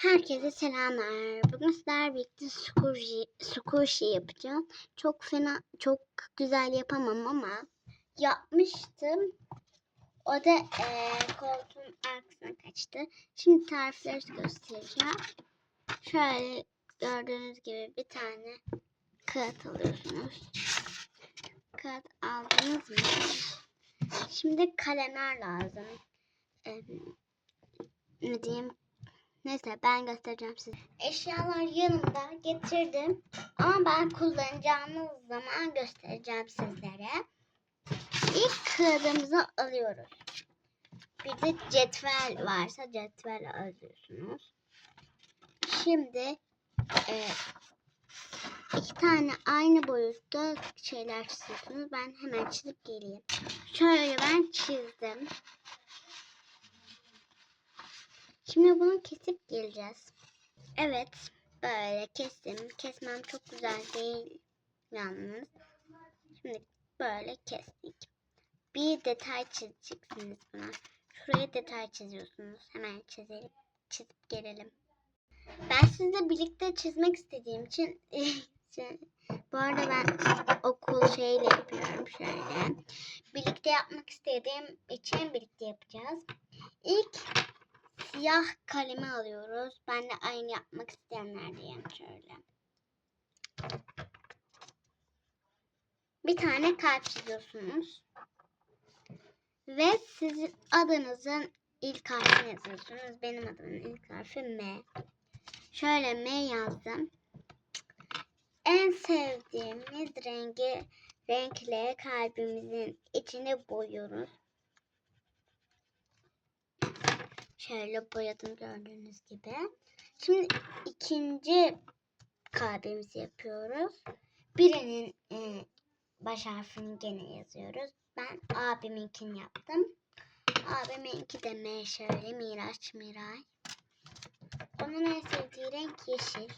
Herkese selamlar. Bugün sizlerle birlikte squishy, yapacağım. Çok fena, çok güzel yapamam ama yapmıştım. O da eee koltuğun arkasına kaçtı. Şimdi tarifleri göstereceğim. Şöyle gördüğünüz gibi bir tane kağıt alıyorsunuz. Kağıt aldınız mı? Şimdi kalemler lazım. Eee, ne diyeyim? Neyse ben göstereceğim size. Eşyalar yanımda getirdim. Ama ben kullanacağımız zaman göstereceğim sizlere. İlk kağıdımızı alıyoruz. Bir de cetvel varsa cetvel alıyorsunuz. Şimdi e, iki tane aynı boyutta şeyler çiziyorsunuz. Ben hemen çizip geleyim. Şöyle ben çizdim. Şimdi bunu kesip geleceğiz. Evet, böyle kestim. Kesmem çok güzel değil yalnız. Şimdi böyle kestik. Bir detay çizeceksiniz buna. Şuraya detay çiziyorsunuz. Hemen çizelim. Çizip gelelim. Ben sizle birlikte çizmek istediğim için bu arada ben okul şeyle yapıyorum şöyle. Birlikte yapmak istediğim için birlikte yapacağız. İlk siyah kalemi alıyoruz. Ben de aynı yapmak isteyenler diyeyim şöyle. Bir tane kalp çiziyorsunuz. Ve sizin adınızın ilk harfini yazıyorsunuz. Benim adımın ilk harfi M. Şöyle M yazdım. En sevdiğimiz rengi renkle kalbimizin içine boyuyoruz. Şöyle boyadım gördüğünüz gibi. Şimdi ikinci kalbimizi yapıyoruz. Birinin e, baş harfini gene yazıyoruz. Ben abiminkini yaptım. Abiminki de M şöyle Miraç Miray. Onun en sevdiği renk yeşil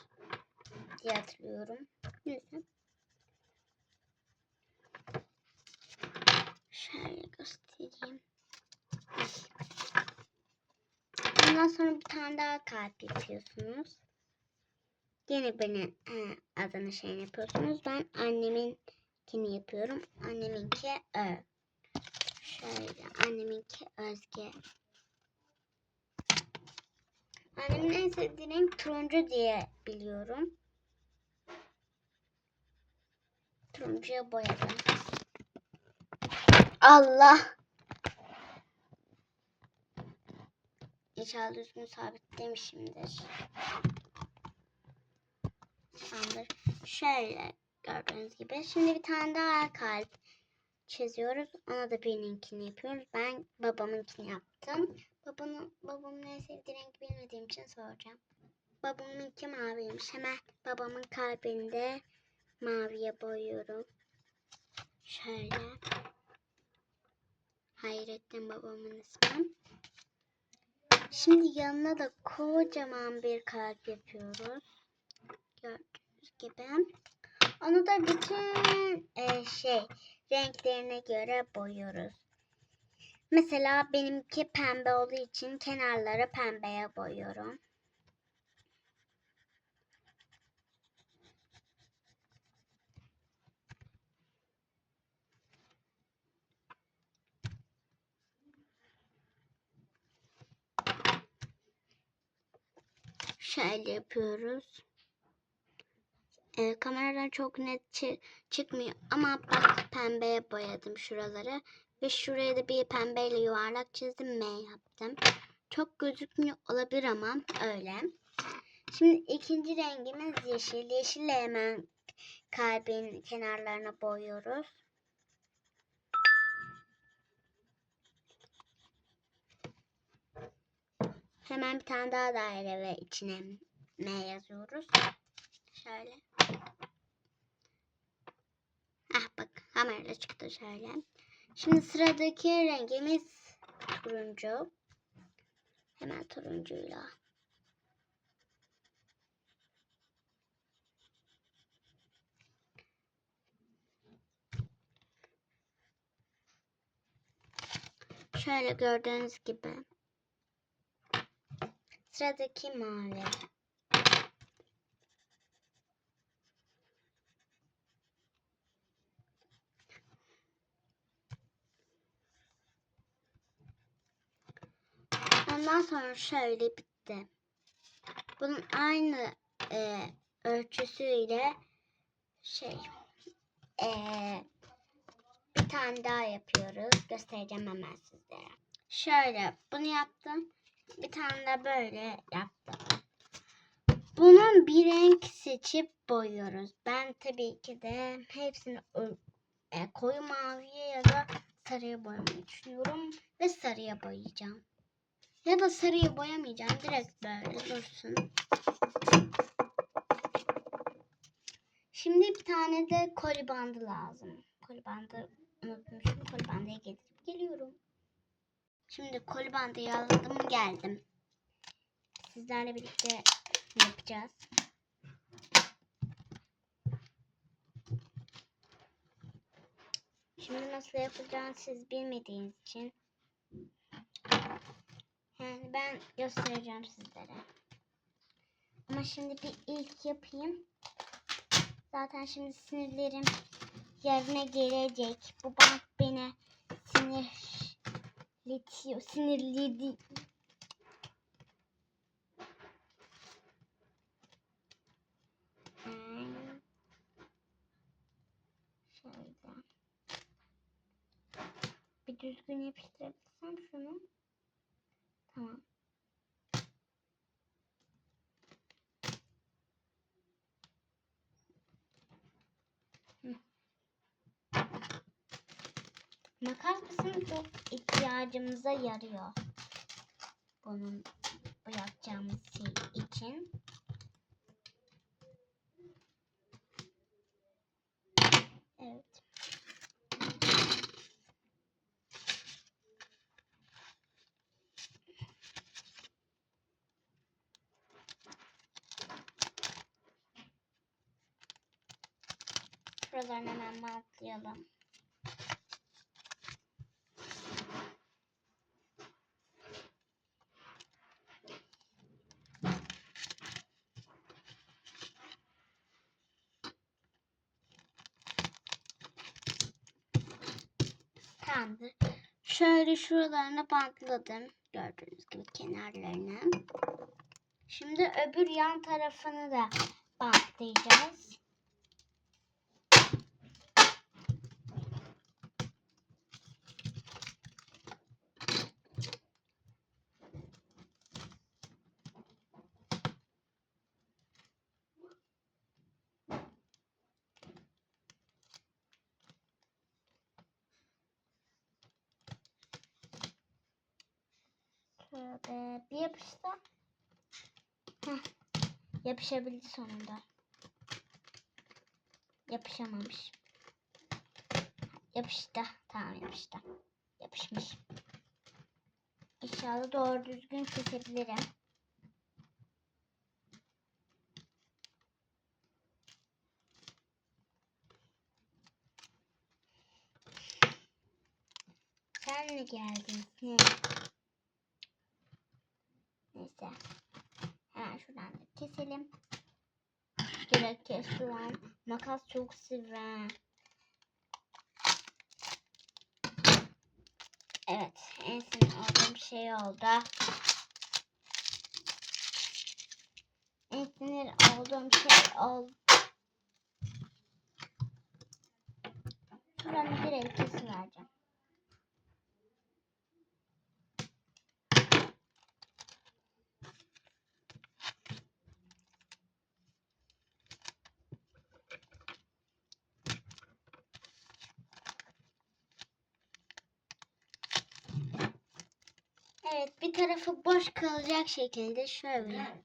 diye hatırlıyorum. Neyse. Şöyle göstereyim. Ondan sonra bir tane daha kalp yapıyorsunuz. Yine benim e, adını şey yapıyorsunuz. Ben anneminkini yapıyorum. Anneminki Ö. Şöyle anneminki Özge. Annemin en sevdiği renk turuncu diye biliyorum. Turuncuya boyadım. Allah! İnşallah düzgün sabitlemişimdir. Tamamdır. Şöyle gördüğünüz gibi. Şimdi bir tane daha kalp çiziyoruz. Ona da birininkini yapıyoruz. Ben babamınkini yaptım. Babanın, babamın en sevdiği renk bilmediğim için soracağım. Babamınki maviymiş. Hemen babamın kalbinde maviye boyuyorum. Şöyle. Hayrettin babamın ismi. Şimdi yanına da kocaman bir kalp yapıyoruz. Gördüğünüz gibi. Onu da bütün e, şey renklerine göre boyuyoruz. Mesela benimki pembe olduğu için kenarları pembeye boyuyorum. Şöyle yapıyoruz. Ee, kameradan çok net çı- çıkmıyor ama bak pembeye boyadım şuraları. Ve şuraya da bir pembeyle yuvarlak çizdim M yaptım. Çok gözükmüyor olabilir ama öyle. Şimdi ikinci rengimiz yeşil. Yeşille hemen kalbin kenarlarına boyuyoruz. Hemen bir tane daha daire ve içine M yazıyoruz. Şöyle. Ah bak kamerada çıktı şöyle. Şimdi sıradaki rengimiz turuncu. Hemen turuncuyla. Şöyle gördüğünüz gibi Sıradaki mavi. Ondan sonra şöyle bitti. Bunun aynı e, ölçüsüyle şey e, bir tane daha yapıyoruz. Göstereceğim hemen sizlere. Şöyle bunu yaptım. Bir tane de böyle yaptım. Bunun bir renk seçip boyuyoruz. Ben tabii ki de hepsini e, koyu maviye ya da sarıya boyamayı düşünüyorum. Ve sarıya boyayacağım. Ya da sarıyı boyamayacağım. Direkt böyle dursun. Şimdi bir tane de koli bandı lazım. Koli bandı unutmuşum. Koli bandıya getirip geliyorum. Şimdi koli bandı yazdım geldim. Sizlerle birlikte yapacağız. Şimdi nasıl yapacağını siz bilmediğiniz için yani ben göstereceğim sizlere. Ama şimdi bir ilk yapayım. Zaten şimdi sinirlerim yerine gelecek. Bu bant beni sinirletiyor. Sinirledi. Hmm. Şöyle. Bir düzgün yapıştırabilsem şunu. Tamam. Makas bizim çok ihtiyacımıza yarıyor. Bunun bu yapacağımız şey için. Evet. Şuralarını hemen bantlayalım. Tamamdır. Şöyle şuralarını bantladım. Gördüğünüz gibi kenarlarını. Şimdi öbür yan tarafını da bantlayacağız. Şöyle bir yapışsa. Heh, yapışabildi sonunda. Yapışamamış. Yapıştı. Tamam yapıştı. Yapışmış. İnşallah doğru düzgün kesebilirim. Sen mi geldin? Hı. Neyse. Hemen şuradan da keselim. Direkt kes şu an. Makas çok sivri. Evet. En sinir olduğum şey oldu. En sinir olduğum şey oldu. Şuranı direkt kesivereceğim. Evet bir tarafı boş kalacak şekilde şöyle.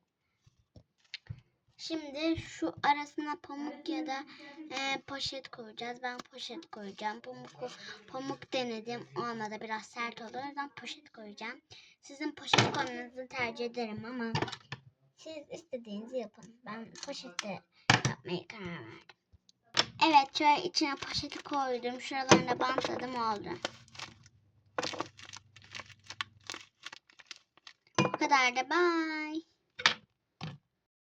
Şimdi şu arasına pamuk ya da e, poşet koyacağız. Ben poşet koyacağım. Pamuk, pamuk denedim. Olmadı biraz sert olur. O yüzden poşet koyacağım. Sizin poşet koymanızı tercih ederim ama siz istediğinizi yapın. Ben poşette yapmayı karar verdim. Evet şöyle içine poşeti koydum. Şuralarına bantladım oldu. Bye bye.